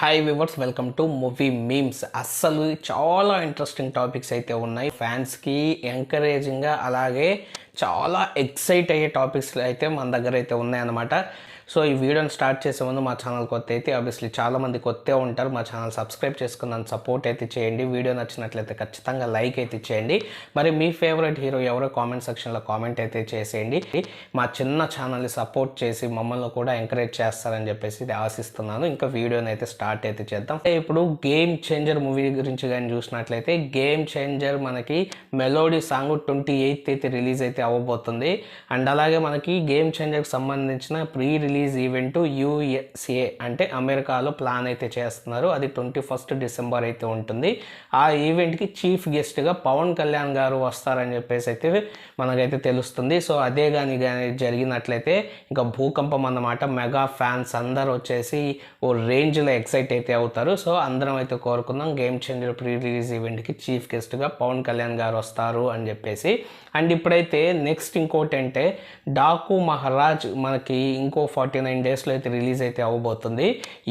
Hi viewers welcome to movie memes అస్సలు చాలా interesting topics అయితే ఉన్నాయి. ఫ్యాన్స్కి ఎంకరేజింగ్గా అలాగే చాలా ఎక్సైట్ అయ్యే టాపిక్స్ అయితే మన దగ్గర అయితే ఉన్నాయన్నమాట. సో ఈ వీడియోని స్టార్ట్ చేసే ముందు మా ఛానల్ కొత్త అయితే ఆబ్వియస్లీ చాలామంది కొత్త ఉంటారు. మా ఛానల్ సబ్స్క్రైబ్ చేసుకున్నాను సపోర్ట్ అయితే చేయండి. వీడియో నచ్చినట్లయితే ఖచ్చితంగా లైక్ అయితే చేయండి. మరి మీ ఫేవరెట్ హీరో ఎవరో కామెంట్ సెక్షన్లో కామెంట్ అయితే చేసేయండి. మా చిన్న ఛానల్ని సపోర్ట్ చేసి మమ్మల్ని కూడా ఎంకరేజ్ చేస్తారని చెప్పేసి ఇది ఆశిస్తున్నాను. ఇంకా వీడియోని అయితే స్టార్ట్ అయితే చేద్దాం. ఇప్పుడు గేమ్ చేంజర్ మూవీ గురించి కానీ చూసినట్లయితే గేమ్ చేంజర్ మనకి మెలోడీ సాంగ్ ట్వంటీ ఎయిత్ అయితే రిలీజ్ అయితే అవ్వబోతుంది. అండ్ అలాగే మనకి గేమ్ చేంజర్కి సంబంధించిన ప్రీ రిలీజ్ ఈవెంట్ యూఎస్ఏ అంటే అమెరికాలో ప్లాన్ అయితే చేస్తున్నారు. అది ట్వంటీ ఫస్ట్ డిసెంబర్ అయితే ఉంటుంది. ఆ ఈవెంట్కి చీఫ్ గెస్ట్గా పవన్ కళ్యాణ్ గారు వస్తారని చెప్పేసి అయితే మనకైతే తెలుస్తుంది. సో అదే కానీ కానీ జరిగినట్లయితే ఇంకా భూకంపం అన్నమాట. మెగా ఫ్యాన్స్ అందరూ వచ్చేసి ఓ రేంజ్లో ఎక్సైట్ అయితే అవుతారు. సో అందరం అయితే కోరుకుందాం గేమ్ చేంజర్ ప్రీ రిలీజ్ ఈవెంట్కి చీఫ్ గెస్ట్గా పవన్ కళ్యాణ్ గారు వస్తారు అని చెప్పేసి. అండ్ ఇప్పుడైతే నెక్స్ట్ ఇంకోటి అంటే డాకు మహారాజ్ మనకి ఇంకో ఫార్టీ నైన్ డేస్లో అయితే రిలీజ్ అయితే అవ్వబోతుంది.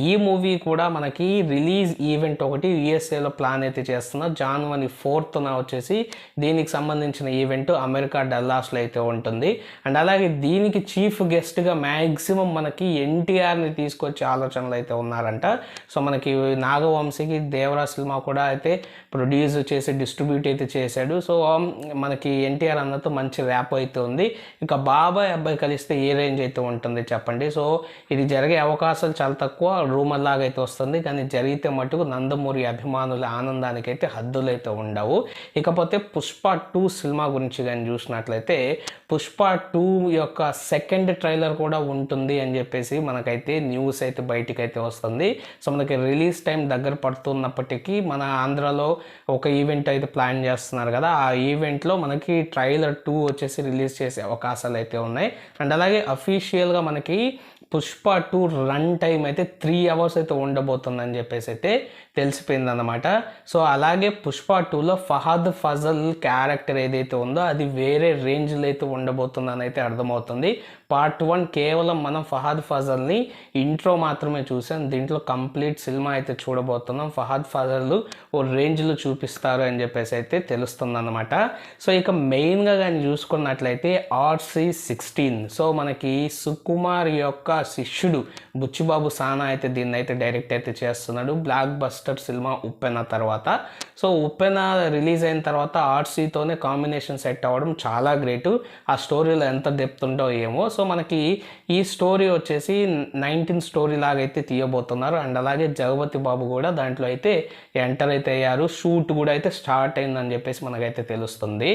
ఈ మూవీ కూడా మనకి రిలీజ్ ఈవెంట్ ఒకటి యుఎస్ఏలో ప్లాన్ అయితే చేస్తున్నా. జనవరి ఫోర్త్న వచ్చేసి దీనికి సంబంధించిన ఈవెంట్ అమెరికా డల్లాస్లో అయితే ఉంటుంది. అండ్ అలాగే దీనికి చీఫ్ గెస్ట్గా మ్యాక్సిమం మనకి ఎన్టీఆర్ని తీసుకొచ్చే ఆలోచనలు అయితే ఉన్నారంట. సో మనకి నాగవంశీకి దేవరా సినిమా కూడా అయితే ప్రొడ్యూస్ చేసి డిస్ట్రిబ్యూట్ అయితే చేశాడు. సో మనకి ఎన్టీఆర్ అన్నతో మంచి ర్యాప్ అయితే ఉంది. ఇక బాబాయ్ అబ్బాయి కలిస్తే ఏ రేంజ్ అయితే ఉంటుంది చెప్పండి. సో ఇది జరిగే అవకాశాలు చాలా తక్కువ రూమర్ లాగా అయితే వస్తుంది. కానీ జరిగితే మటుకు నందమూరి అభిమానుల ఆనందానికి అయితే హద్దులు అయితే ఉండవు. ఇకపోతే పుష్ప టూ సినిమా గురించి కానీ చూసినట్లయితే పుష్ప టూ యొక్క సెకండ్ ట్రైలర్ కూడా ఉంటుంది అని చెప్పేసి మనకైతే న్యూస్ అయితే బయటికి అయితే వస్తుంది. సో మనకి రిలీజ్ టైం దగ్గర పడుతున్నప్పటికీ మన ఆంధ్రాలో ఒక ఈవెంట్ అయితే ప్లాన్ చేస్తున్నారు కదా. ఆ ఈవెంట్లో మనకి ట్రైలర్ టూ వచ్చేసి రిలీజ్ చేసే అవకాశాలు అయితే ఉన్నాయి. అండ్ అలాగే అఫీషియల్గా మనకి పుష్ప టూ రన్ టైం అయితే త్రీ అవర్స్ అయితే ఉండబోతుందని చెప్పేసి అయితే తెలిసిపోయిందన్నమాట. సో అలాగే పుష్ప టూలో ఫహద్ ఫజల్ క్యారెక్టర్ ఏదైతే ఉందో అది వేరే రేంజ్లో అయితే ఉండబోతుందని అయితే అర్థమవుతుంది. పార్ట్ వన్ కేవలం మనం ఫహద్ ఫజల్ని ఇంట్రో మాత్రమే చూసాం. దీంట్లో కంప్లీట్ సినిమా అయితే చూడబోతున్నాం. ఫహద్ ఫజల్ ఓ రేంజ్లో చూపిస్తారు అని చెప్పేసి అయితే తెలుస్తుంది అనమాట సో ఇక మెయిన్గా కానీ చూసుకున్నట్లయితే ఆర్సి సిక్స్టీన్. సో మనకి సుకుమార్ యొక్క శిష్యుడు బుచ్చిబాబు సానా అయితే దీన్ని అయితే డైరెక్ట్ అయితే చేస్తున్నాడు. బ్లాక్ బస్టర్ సినిమా ఉప్పెన తర్వాత. సో ఉప్పెన రిలీజ్ అయిన తర్వాత ఆర్సీతోనే కాంబినేషన్ సెట్ అవ్వడం చాలా గ్రేటు. ఆ స్టోరీలో ఎంత డెప్త్ ఉంటో ఏమో. సో మనకి ఈ స్టోరీ వచ్చేసి నైన్టీన్ స్టోరీ లాగా అయితే తీయబోతున్నారు. అండ్ అలాగే జగపతి బాబు కూడా దాంట్లో అయితే ఎంటర్ అయితే అయ్యారు. షూట్ కూడా అయితే స్టార్ట్ అయిందని చెప్పేసి మనకైతే తెలుస్తుంది.